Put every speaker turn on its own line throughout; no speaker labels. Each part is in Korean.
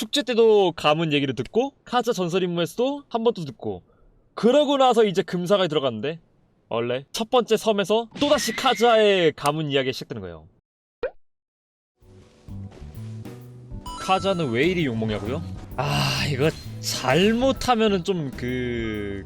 축제 때도 가문 얘기를 듣고 카자 전설 임무에서도 한 번 또 듣고 그러고 나서 이제 금사가에 들어갔는데 원래 첫 번째 섬에서 또다시 카자의 가문 이야기가 시작되는 거예요. 카자는 왜 이리 욕먹냐고요? 아 이거 잘못하면은 좀 그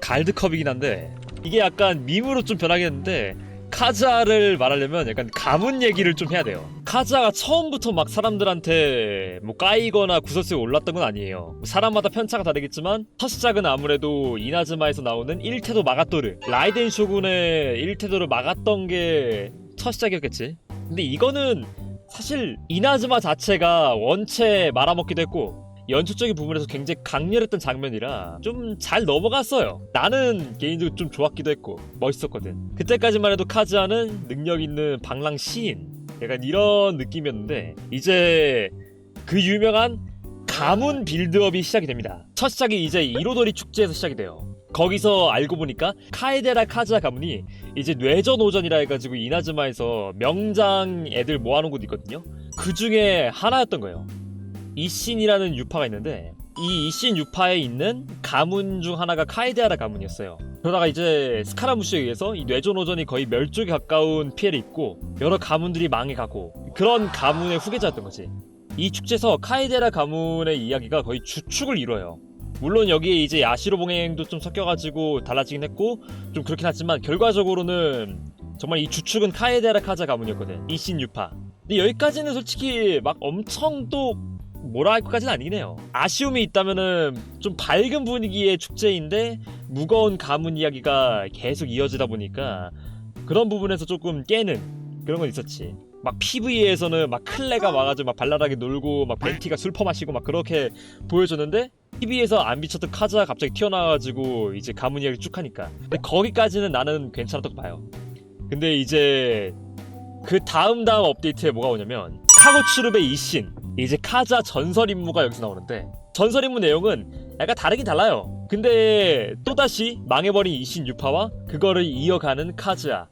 갈드컵이긴 한데 이게 약간 밈으로 좀 변하겠는데 카자를 말하려면 약간 가문 얘기를 좀 해야 돼요. 카자가 처음부터 막 사람들한테 뭐 까이거나 구설수에 올랐던 건 아니에요. 사람마다 편차가 다르겠지만 첫 시작은 아무래도 이나즈마에서 나오는 1태도 마가토르 라이덴 쇼군의 1태도를 막았던 게 첫 시작이었겠지. 근데 이거는 사실 이나즈마 자체가 원체 말아먹기도 했고 연출적인 부분에서 굉장히 강렬했던 장면이라 좀 잘 넘어갔어요. 나는 개인적으로 좀 좋았기도 했고 멋있었거든. 그때까지만 해도 카즈아는 능력 있는 방랑 시인 약간 이런 느낌이었는데 이제 그 유명한 가문 빌드업이 시작이 됩니다. 첫 시작이 이제 이로도리 축제에서 시작이 돼요. 거기서 알고 보니까 카에데라 카즈아 가문이 이제 뇌전 오전이라 해가지고 이나즈마에서 명장 애들 모아놓은 곳이 있거든요. 그 중에 하나였던 거예요. 이신이라는 유파가 있는데 이 이신 유파에 있는 가문 중 하나가 카이데아라 가문이었어요. 그러다가 이제 스카라무시에 의해서 이 뇌전오전이 거의 멸종에 가까운 피해를 입고 여러 가문들이 망해가고 그런 가문의 후계자였던 거지. 이 축제에서 카이데라 가문의 이야기가 거의 주축을 이뤄요. 물론 여기에 이제 야시로 봉행도 좀 섞여가지고 달라지긴 했고 좀 그렇긴 하지만 결과적으로는 정말 이 주축은 카에데라 카자 가문이었거든. 이신 유파. 근데 여기까지는 솔직히 막 엄청 또 뭐라 할 것까지는 아니긴 해요. 아쉬움이 있다면은 좀 밝은 분위기의 축제인데 무거운 가문 이야기가 계속 이어지다 보니까 그런 부분에서 조금 깨는 그런 건 있었지. 막 PV에서는 막 클레가 와가지고 막 발랄하게 놀고 막 벤티가 술 퍼마시고 막 그렇게 보여줬는데 TV에서 안 비쳤던 카즈가 갑자기 튀어나와가지고 이제 가문 이야기 쭉 하니까 근데 거기까지는 나는 괜찮았다고 봐요. 근데 이제 그 다음 다음 업데이트에 뭐가 오냐면 카고츠룹의 이신 이제 카자 전설 임무가 여기서 나오는데 전설 임무 내용은 약간 다르긴 달라요. 근데 또다시 망해버린 이신 유파와 그거를 이어가는 카즈아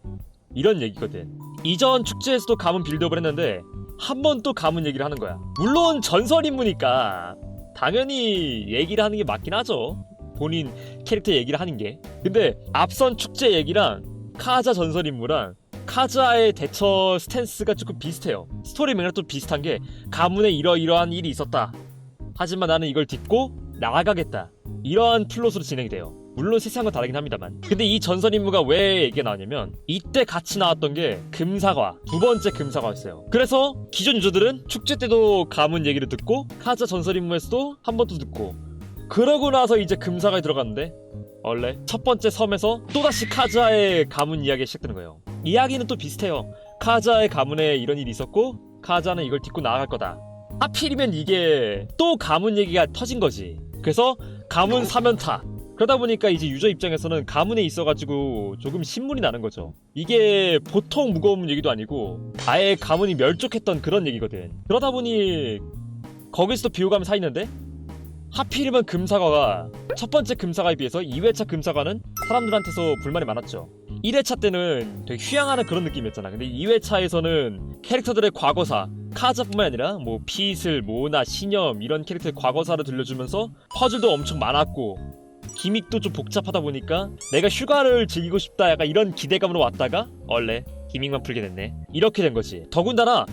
이런 얘기거든. 이전 축제에서도 가문 빌드업을 했는데 한 번 또 가문 얘기를 하는 거야. 물론 전설 임무니까 당연히 얘기를 하는 게 맞긴 하죠. 본인 캐릭터 얘기를 하는 게. 근데 앞선 축제 얘기랑 카자 전설 임무랑 카즈아의 대처 스탠스가 조금 비슷해요. 스토리 맥락도 비슷한 게 가문에 이러이러한 일이 있었다. 하지만 나는 이걸 딛고 나아가겠다. 이러한 플롯으로 진행이 돼요. 물론 세상은 다르긴 합니다만. 근데 이 전설 임무가 왜 얘기가 나오냐면 이때 같이 나왔던 게 금사과 두 번째 금사과였어요. 그래서 기존 유저들은 축제 때도 가문 얘기를 듣고 카자 전설 임무에서도 한번더 듣고 그러고 나서 이제 금사과에 들어갔는데 원래 첫 번째 섬에서 또다시 카자의 가문 이야기가 시작되는 거예요. 이야기는 또 비슷해요. 카자의 가문에 이런 일이 있었고 카자는 이걸 딛고 나아갈 거다. 하필이면 이게 또 가문 얘기가 터진 거지. 그래서 가문 사면타. 그러다 보니까 이제 유저 입장에서는 가문에 있어가지고 조금 신문이 나는 거죠. 이게 보통 무거운 얘기도 아니고 아예 가문이 멸족했던 그런 얘기거든. 그러다 보니 거기서도 비호감이 사있는데 하필이면 금사과가 첫 번째 금사과에 비해서 2회차 금사과는 사람들한테서 불만이 많았죠. 1회차 때는 되게 휴양하는 그런 느낌이었잖아. 근데 2회차에서는 캐릭터들의 과거사, 카자뿐만 아니라 뭐 피슬, 모나, 신념 이런 캐릭터의 과거사를 들려주면서 퍼즐도 엄청 많았고 기믹도 좀 복잡하다 보니까 내가 휴가를 즐기고 싶다 약간 이런 기대감으로 왔다가 원래 기믹만 풀게 됐네. 이렇게 된 거지. 더군다나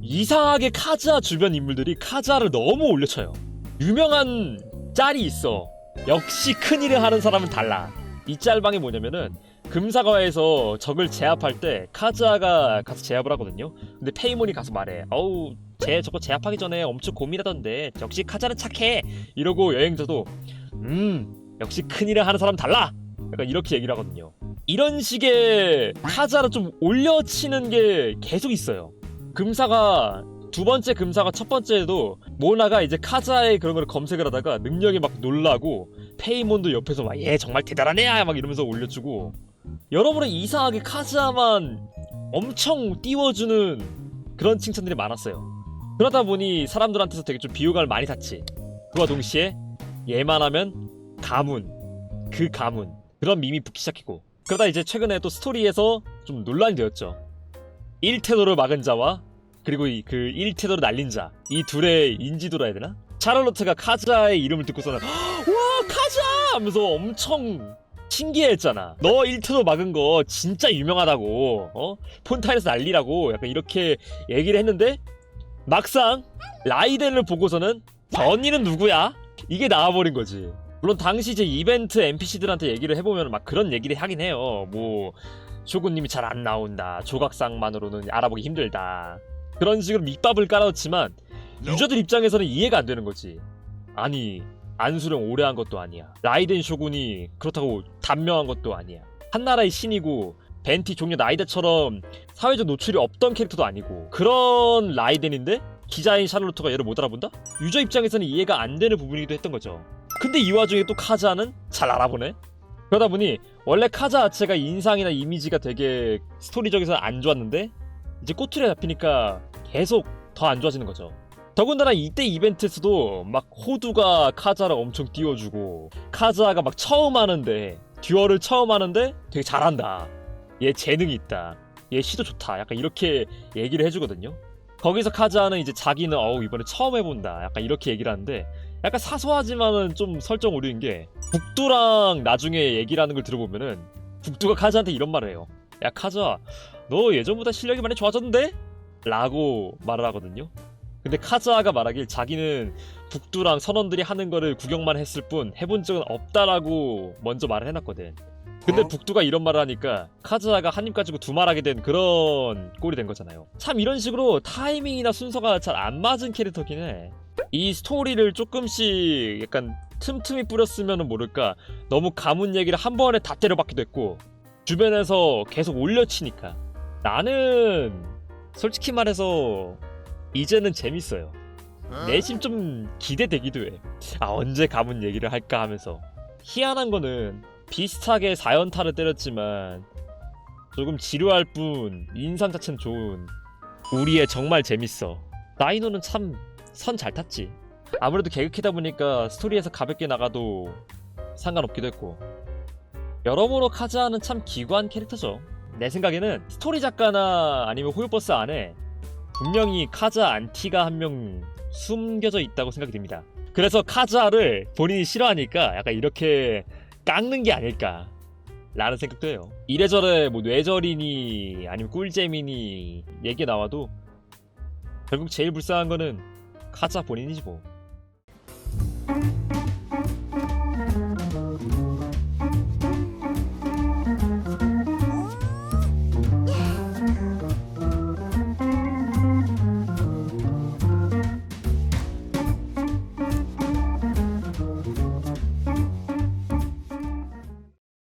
이상하게 카즈아 주변 인물들이 카즈아를 너무 올려쳐요. 유명한 짤이 있어. 역시 큰일을 하는 사람은 달라. 이 짤방이 뭐냐면은 금사과에서 적을 제압할 때 카즈아가 가서 제압을 하거든요. 근데 페이몬이 가서 말해. 어우, 쟤 저거 제압하기 전에 엄청 고민하던데 역시 카즈아는 착해. 이러고 여행자도 음, 역시 큰일을 하는 사람 달라. 약간 이렇게 얘기를 하거든요. 이런 식의 카즈아를 좀 올려치는 게 계속 있어요. 금사가 두 번째 금사가 첫 번째에도 모나가 이제 카자의 그런 걸 검색을 하다가 능력이 막 놀라고 페이몬도 옆에서 막 얘 정말 대단한 애야 막 이러면서 올려주고 여러분은 이상하게 카즈아만 엄청 띄워주는 그런 칭찬들이 많았어요. 그러다 보니 사람들한테서 되게 좀 비호감을 많이 샀지. 그와 동시에 얘만 하면 가문, 그 가문 그런 밈이 붙기 시작했고 그러다 이제 최근에 또 스토리에서 좀 논란이 되었죠. 1태도를 막은 자와 그리고 이 그 1태도를 날린 자 이 둘의 인지도라 해야 되나? 샤를로트가 카자의 이름을 듣고서는 와 카자 하면서 엄청 신기해했잖아. 너 1트로 막은 거 진짜 유명하다고. 어? 폰타인에서 난리라고. 약간 이렇게 얘기를 했는데 막상 라이덴을 보고서는 전이는 누구야? 이게 나와버린 거지. 물론 당시 제 이벤트 NPC들한테 얘기를 해보면 막 그런 얘기를 하긴 해요. 뭐 쇼군님이 잘 안 나온다. 조각상만으로는 알아보기 힘들다. 그런 식으로 밑밥을 깔아놓지만 유저들 입장에서는 이해가 안 되는 거지. 아니 안수령 오래 한 것도 아니야. 라이덴 쇼군이 그렇다고 단명한 것도 아니야. 한 나라의 신이고 벤티 종려 나이데처럼 사회적 노출이 없던 캐릭터도 아니고 그런 라이덴인데 기자인 샤를로트가 얘를 못 알아본다? 유저 입장에서는 이해가 안 되는 부분이기도 했던 거죠. 근데 이 와중에 또 카자는 잘 알아보네. 그러다 보니 원래 카자 자체가 인상이나 이미지가 되게 스토리적에서 안 좋았는데 이제 꼬투리에 잡히니까 계속 더 안 좋아지는 거죠. 더군다나 이때 이벤트에서도 막 호두가 카자를 엄청 띄워주고 카자가 막 처음 하는데 듀얼을 처음 하는데 되게 잘한다. 얘 재능이 있다. 얘 시도 좋다. 약간 이렇게 얘기를 해주거든요. 거기서 카자는 이제 자기는 어우 이번에 처음 해본다. 약간 이렇게 얘기를 하는데 약간 사소하지만은 좀 설정 오류인 게 북두랑 나중에 얘기를 하는 걸 들어보면은 북두가 카자한테 이런 말을 해요. 야 카자 너 예전보다 실력이 많이 좋아졌는데? 라고 말을 하거든요. 근데 카자가 말하길 자기는 북두랑 선원들이 하는 거를 구경만 했을 뿐 해본 적은 없다라고 먼저 말을 해놨거든. 근데
어?
북두가 이런 말을 하니까 카즈아가 한 입 가지고 두 말하게 된 그런 꼴이 된 거잖아요. 참 이런 식으로 타이밍이나 순서가 잘 안 맞은 캐릭터긴 해. 이 스토리를 조금씩 약간 틈틈이 뿌렸으면 모를까 너무 가문 얘기를 한 번에 다 때려박기도 했고 주변에서 계속 올려치니까 나는 솔직히 말해서 이제는 재밌어요. 내심 좀 기대되기도 해. 아 언제 가문 얘기를 할까 하면서 희한한 거는 비슷하게 4연타를 때렸지만 조금 지루할 뿐 인상 자체는 좋은 우리의 정말 재밌어. 나이노는 참 선 잘 탔지. 아무래도 개그키다 보니까 스토리에서 가볍게 나가도 상관없기도 했고 여러모로 카즈아는 참 기구한 캐릭터죠. 내 생각에는 스토리 작가나 아니면 호요버스 안에 분명히 카자 안티가 한 명 숨겨져 있다고 생각이 듭니다. 그래서 카자를 본인이 싫어하니까 약간 이렇게 깎는 게 아닐까 라는 생각도 해요. 이래저래 뭐 뇌절이니 아니면 꿀잼이니 얘기 나와도 결국 제일 불쌍한 거는 카자 본인이지 뭐.